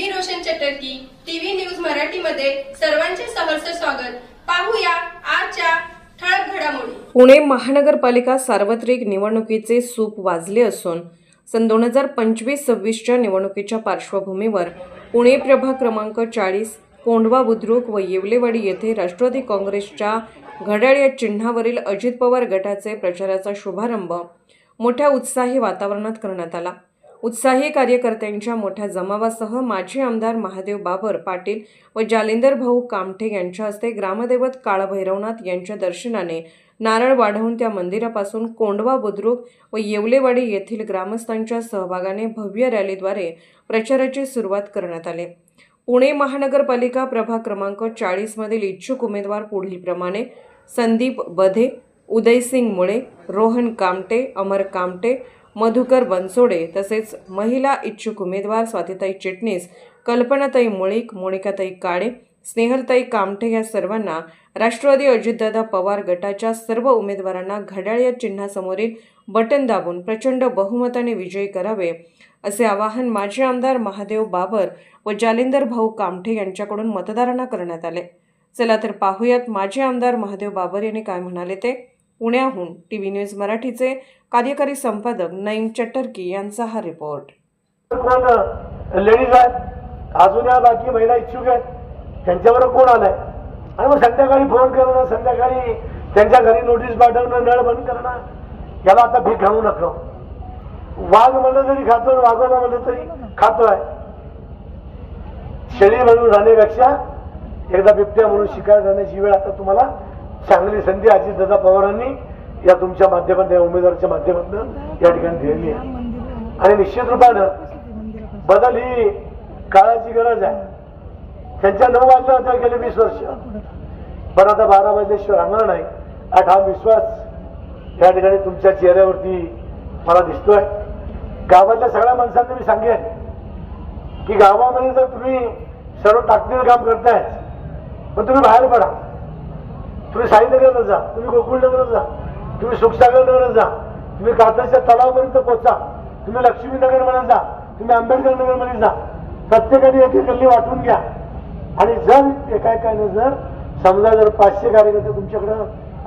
चटर्की TV news मराठीमध्ये सर्वांचे सहर्ष स्वागत. पाहूया आजच्या ठळक घडामोडी. पुणे महानगरपालिका सार्वत्रिक निवडणुकीचे सूप वाजले असून सन दोन हजार पंचवीस सव्वीसच्या निवडणुकीच्या पार्श्वभूमीवर पुणे प्रभाग क्रमांक चाळीस कोंढवा बुद्रुक व येवलेवाडी येथे राष्ट्रवादी काँग्रेसच्या घड्याळ या चिन्हावरील अजित पवार गटाचे प्रचाराचा शुभारंभ मोठ्या उत्साही वातावरणात करण्यात आला. उत्साही कार्यकर्त्यांच्या मोठ्या जमावासह माजी आमदार महादेव बाबर पाटील व जालिंदर भाऊ कामठे यांच्या हस्ते ग्रामदैवत काळभैरवनाथ यांच्या दर्शनाने नारळ वाढवून त्या मंदिरापासून कोंडवा बुद्रुक व येवलेवाडी येथील ग्रामस्थांच्या सहभागाने भव्य रॅलीद्वारे प्रचाराची सुरुवात करण्यात आली. पुणे महानगरपालिका प्रभाग क्रमांक चाळीसमधील इच्छुक उमेदवार पुढीलप्रमाणे संदीप बधे उदयसिंग मुळे रोहन कामटे अमर कामटे मधुकर बनसोडे तसेच महिला इच्छुक उमेदवार स्वातीताई चिटणीस कल्पनाताई मुळीक मोनिकाताई काळे स्नेहलताई कामठे या सर्वांना राष्ट्रवादी अजितदादा पवार गटाच्या सर्व उमेदवारांना घड्याळ या चिन्हासमोरील बटन दाबून प्रचंड बहुमताने विजयी करावे असे आवाहन माजी आमदार महादेव बाबर व जालिंदर भाऊ कामठे यांच्याकडून मतदारांना करण्यात आले. चला तर पाहूयात माजी आमदार महादेव बाबर यांनी काय म्हणाले ते. पुण्याहून टीव्ही न्यूज मराठीचे कार्यकारी संपादक नईम चटर्की यांचा हा रिपोर्ट कोण लेडीज आहेत. अजून या बाकी महिला इच्छुक आहेत. त्यांच्यावर कोण आलाय? आणि मग संध्याकाळी फोन करणं संध्याकाळी त्यांच्या घरी नोटीस पाठवणं नळ बंद करणं याला आता भीक घालू नका. वाघ म्हणलं तरी खातो वाघोबा म्हणलं तरी खातोय. शेळी म्हणून राहण्यापेक्षा एकदा बिबट्या म्हणून शिकार करण्याची वेळ आता तुम्हाला चांगली संधी अजितदादा पवारांनी या तुमच्या माध्यमातून या उमेदवाराच्या माध्यमातून या ठिकाणी दिलेली आहे. आणि निश्चित रूपानं बदल ही काळाची गरज आहे. त्यांच्या नऊ वाजता होत्या गेले वीस वर्ष. पण आता बारा वाजल्याशिवाय राहणार नाही. हा विश्वास या ठिकाणी तुमच्या चेहऱ्यावरती मला दिसतोय. गावातल्या सगळ्या माणसांना मी सांगेन की गावामध्ये जर तुम्ही सर्व ताकदीनं काम करताय पण तुम्ही बाहेर पडा. तुम्ही साईनगरला जा तुम्ही गोकुळनगरला जा तुम्ही सुखसागरनगरला जा तुम्ही कात्रच्या तलावापर्यंत पोहोचा तुम्ही लक्ष्मीनगरमध्ये जा तुम्ही आंबेडकर नगरमध्ये जा. प्रत्येकाने एक एक गल्ली वाटून घ्या. आणि जर एका एकाने जर समजा जर पाचशे कार्यकर्ते तुमच्याकडं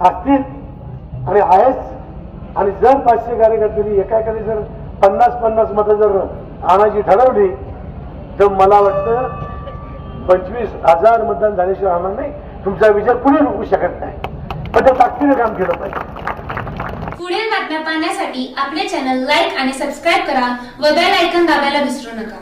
असतील आणि आहेच आणि जर पाचशे कार्यकर्त्यांनी एका एकाने जर पन्नास पन्नास मतं जर आणायची ठरवली तर मला वाटतं पंचवीस हजार मतदान झाल्याशिवाय आम्हाला नाही. तुमचा विचार कुणी रोखू शकत नाही. पण त्या ताकदीने काम केलं पाहिजे. पुढील बातम्या पाहण्यासाठी आपले चॅनल लाईक आणि सबस्क्राईब करा व बेल आयकन दाबायला विसरू नका.